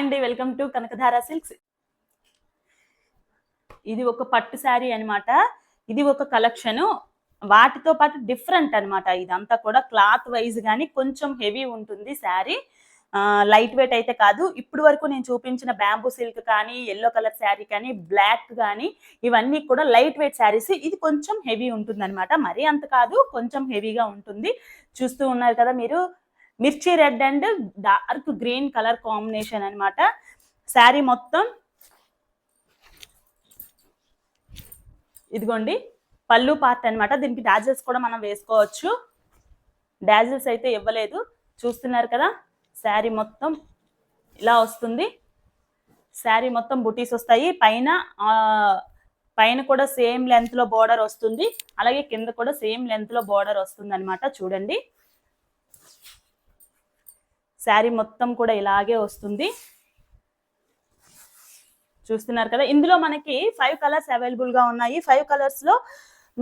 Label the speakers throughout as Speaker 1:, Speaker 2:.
Speaker 1: అండి welcome to Kanakadhara silks. ఇది ఒక పట్టు శారీ అన్నమాట. ఇది ఒక కలెక్షన్. వాటితో పాటు డిఫరెంట్ అన్నమాట. ఇదంతా కూడా క్లాత్ వైజ్ కానీ కొంచెం హెవీ ఉంటుంది శారీ. లైట్ వెయిట్ అయితే కాదు. ఇప్పుడు వరకు నేను చూపించిన బ్యాంబూ సిల్క్ కానీ ఎల్లో కలర్ శారీ కానీ బ్లాక్ కానీ ఇవన్నీ కూడా లైట్ వెయిట్ శారీస్. ఇది కొంచెం హెవీ ఉంటుంది అనమాట మరీ అంత కాదు కొంచెం హెవీగా ఉంటుంది. చూస్తూ ఉన్నారు కదా మీరు. మిర్చి red and dark green colour combination అన్నమాట. శారీ మొత్తం ఇదిగోండి పళ్ళు పార్ట్ అన్నమాట. దీనికి డాజిల్స్ కూడా మనం వేసుకోవచ్చు. డాజిల్స్ అయితే ఇవ్వలేదు. చూస్తున్నారు కదా శారీ మొత్తం ఇలా వస్తుంది. శారీ మొత్తం బుటీస్ వస్తాయి. పైన పైన కూడా సేమ్ లెంత్లో బోర్డర్ వస్తుంది. అలాగే కింద కూడా సేమ్ లెంత్లో బోర్డర్ వస్తుంది అనమాట చూడండి. శారీ మొత్తం కూడా ఇలాగే వస్తుంది. చూస్తున్నారు కదా ఇందులో మనకి ఫైవ్ కలర్స్ అవైలబుల్గా ఉన్నాయి. ఫైవ్ కలర్స్లో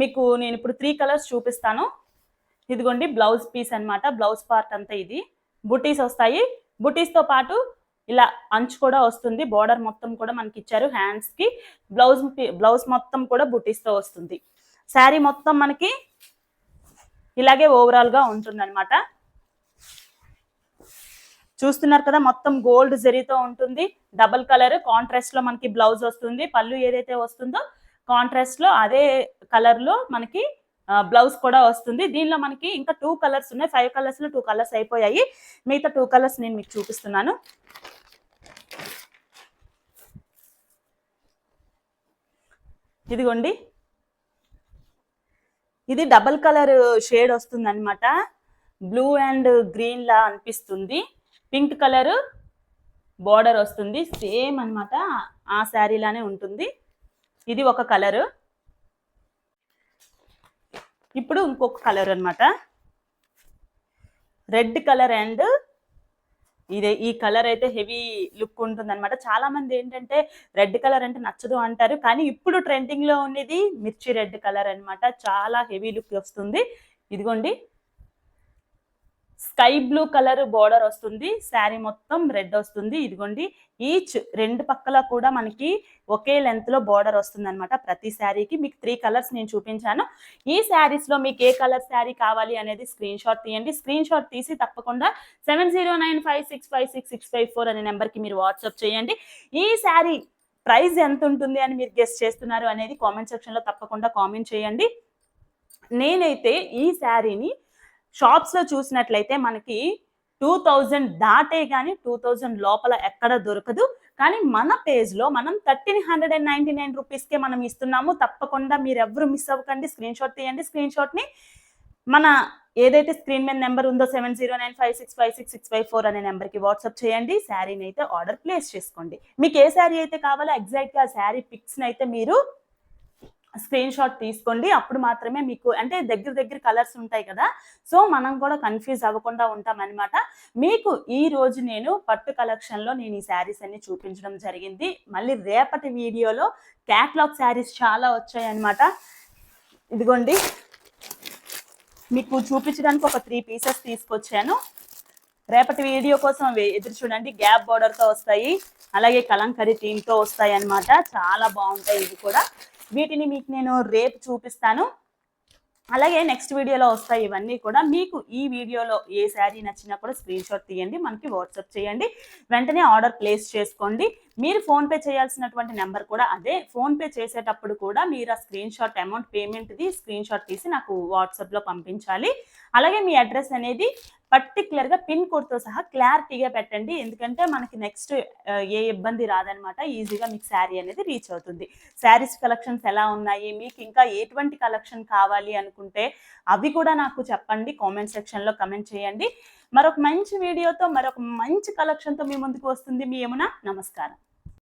Speaker 1: మీకు నేను ఇప్పుడు త్రీ కలర్స్ చూపిస్తాను. ఇదిగోండి బ్లౌజ్ పీస్ అన్నమాట. బ్లౌజ్ పార్ట్ అంతా ఇది. బుటీస్ వస్తాయి. బుటీస్తో పాటు ఇలా అంచు కూడా వస్తుంది. బోర్డర్ మొత్తం కూడా మనకి ఇచ్చారు హ్యాండ్స్కి. బ్లౌజ్ బ్లౌజ్ మొత్తం కూడా బుటీస్తో వస్తుంది. శారీ మొత్తం మనకి ఇలాగే ఓవరాల్గా ఉంటుంది అనమాట చూస్తున్నారు కదా మొత్తం గోల్డ్ జరీతో ఉంటుంది. డబుల్ కలర్ కాంట్రాస్ట్లో మనకి బ్లౌజ్ వస్తుంది. పళ్ళు ఏదైతే వస్తుందో కాంట్రాస్ట్లో అదే కలర్లో మనకి బ్లౌజ్ కూడా వస్తుంది. దీనిలో మనకి ఇంకా టూ కలర్స్ ఉన్నాయి. ఫైవ్ కలర్స్లో టూ కలర్స్ అయిపోయాయి. మిగతా టూ కలర్స్ నేను మీకు చూపిస్తున్నాను. ఇదిగోండి. ఇది డబల్ కలర్ షేడ్ వస్తుంది అనమాట బ్లూ అండ్ గ్రీన్ లా అనిపిస్తుంది. పింక్ కలర్ బార్డర్ వస్తుంది. సేమ్ అనమాట ఆ శారీలానే ఉంటుంది. ఇది ఒక కలరు. ఇప్పుడు ఇంకొక కలర్ అనమాట రెడ్ కలర్ అండ్ ఇదే ఈ కలర్ అయితే హెవీ లుక్ ఉంటుంది అనమాట చాలా మంది ఏంటంటే రెడ్ కలర్ అంటే నచ్చదు అంటారు. కానీ ఇప్పుడు ట్రెండింగ్లో ఉన్నది మిర్చి రెడ్ కలర్ అనమాట చాలా హెవీ లుక్ వస్తుంది. ఇదిగోండి. స్కై బ్లూ కలర్ బోర్డర్ వస్తుంది శారీ మొత్తం రెడ్ వస్తుంది. ఇదిగోండి ఈచ్ రెండు పక్కల కూడా మనకి ఒకే లెంత్లో బోర్డర్ వస్తుంది అనమాట ప్రతి శారీకి. మీకు త్రీ కలర్స్ నేను చూపించాను. ఈ శారీస్లో మీకు ఏ కలర్ శారీ కావాలి అనేది స్క్రీన్ షాట్ తీయండి. స్క్రీన్ షాట్ తీసి తప్పకుండా seven zero nine five six five six six five four అనే నెంబర్కి మీరు వాట్సాప్ చేయండి. ఈ శారీ ప్రైస్ ఎంత ఉంటుంది అని మీరు గెస్ట్ చేస్తున్నారు అనేది కామెంట్ సెక్షన్లో తప్పకుండా కామెంట్ చేయండి. నేనైతే ఈ శారీని షాప్స్లో చూసినట్లయితే మనకి టూ థౌజండ్ దాటే కానీ టూ థౌజండ్ లోపల ఎక్కడ దొరకదు. కానీ మన పేజ్లో మనం thirteen hundred and ninety nine రూపీస్కే మనం ఇస్తున్నాము. తప్పకుండా మీరు ఎవరు మిస్ అవ్వకండి. స్క్రీన్ షాట్ తీయండి. స్క్రీన్ షాట్ని మన ఏదైతే స్క్రీన్ మీద నెంబర్ ఉందో seven zero nine five six five six six five four అనే నెంబర్కి వాట్సాప్ చేయండి. శారీని అయితే ఆర్డర్ ప్లేస్ చేసుకోండి. మీకు ఏ శారీ అయితే కావాలో ఎగ్జాక్ట్గా ఆ శారీ పిక్స్ని అయితే మీరు స్క్రీన్ షాట్ తీసుకోండి. అప్పుడు మాత్రమే మీకు అంటే దగ్గర దగ్గర కలర్స్ ఉంటాయి కదా. సో మనం కూడా కన్ఫ్యూజ్ అవ్వకుండా ఉంటాం అనమాట మీకు ఈ రోజు నేను పట్టు కలెక్షన్లో నేను ఈ శారీస్ అన్ని చూపించడం జరిగింది. మళ్ళీ రేపటి వీడియోలో క్యాట్లాగ్ శారీస్ చాలా వచ్చాయి అనమాట ఇదిగోండి. మీకు చూపించడానికి ఒక త్రీ పీసెస్ తీసుకొచ్చాను. రేపటి వీడియో కోసం ఎదురు చూడండి. గ్యాప్ బార్డర్తో వస్తాయి. అలాగే కలంకరీ థీమ్తో వస్తాయి అన్నమాట చాలా బాగుంటాయి ఇవి కూడా. వీటిని మీకు నేను రేపు చూపిస్తాను. అలాగే నెక్స్ట్ వీడియోలో వస్తాయి ఇవన్నీ కూడా. మీకు ఈ వీడియోలో ఏ శారీ నచ్చినా కూడా స్క్రీన్ షాట్ తీయండి మనకి వాట్సాప్ చేయండి. వెంటనే ఆర్డర్ ప్లేస్ చేసుకోండి. మీరు ఫోన్పే చేయాల్సినటువంటి నెంబర్ కూడా అదే. ఫోన్పే చేసేటప్పుడు కూడా మీరు ఆ స్క్రీన్ షాట్ అమౌంట్ పేమెంట్ది స్క్రీన్ షాట్ తీసి నాకు వాట్సాప్లో పంపించాలి. అలాగే మీ అడ్రస్ అనేది పర్టికులర్గా పిన్ కోడ్తో సహా క్లారిటీగా పెట్టండి. ఎందుకంటే మనకి నెక్స్ట్ ఏ ఇబ్బంది రాదనమాట ఈజీగా మీకు శారీ అనేది రీచ్ అవుతుంది. శారీస్ కలెక్షన్స్ ఎలా ఉన్నాయి? మీకు ఇంకా ఎటువంటి కలెక్షన్ కావాలి అనుకుంటే అవి కూడా నాకు చెప్పండి. కామెంట్ సెక్షన్లో కమెంట్ చేయండి. మరొక మంచి వీడియోతో మరొక మంచి కలెక్షన్తో మీ ముందుకు వస్తుంది మీ ఏమునా నమస్కారం.